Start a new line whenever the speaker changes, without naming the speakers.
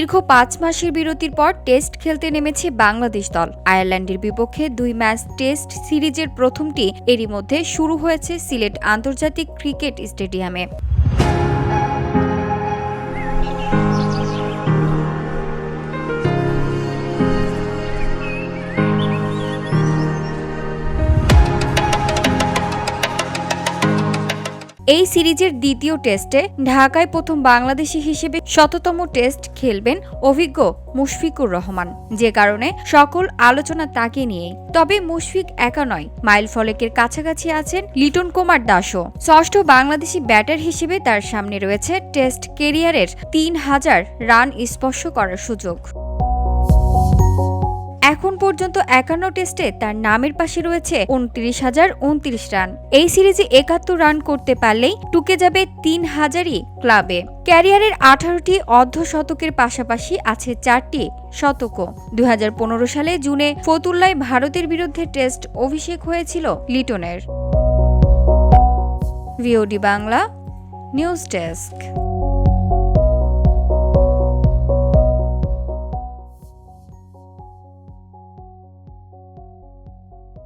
দীর্ঘ পাঁচ মাসের বিরতির পর টেস্ট খেলতে নেমেছে বাংলাদেশ দল। আয়ারল্যান্ডের বিপক্ষে দুই ম্যাচ টেস্ট সিরিজের প্রথমটি এরই মধ্যে শুরু হয়েছে সিলেট আন্তর্জাতিক ক্রিকেট স্টেডিয়ামে। এই সিরিজের দ্বিতীয় টেস্টে ঢাকায় প্রথম বাংলাদেশি হিসেবে শততম টেস্ট খেলবেন অভিজ্ঞ মুশফিকুর রহমান। যে কারণে সকল আলোচনা তাকে নিয়েই। তবে মুশফিক একা নয়, মাইল ফলকের কাছাকাছি আছেন লিটন কুমার দাসও। ষষ্ঠ বাংলাদেশি ব্যাটার হিসেবে তার সামনে রয়েছে টেস্ট কেরিয়ারের তিন হাজার রান স্পর্শ করার সুযোগ। এখন পর্যন্ত একান্ন টেস্টে তার নামের পাশে রয়েছে উনত্রিশ হাজার উনত্রিশ রান। এই সিরিজে একাত্তর রান করতে পারলেই টুকে যাবে তিন হাজারই ক্লাবে। ক্যারিয়ারের আঠারোটি অর্ধ শতকের পাশাপাশি আছে চারটি শতকও। দুই সালে জুনে ফতুল্লায় ভারতের বিরুদ্ধে টেস্ট অভিষেক হয়েছিল লিটনের। VOD Bangla, news desk.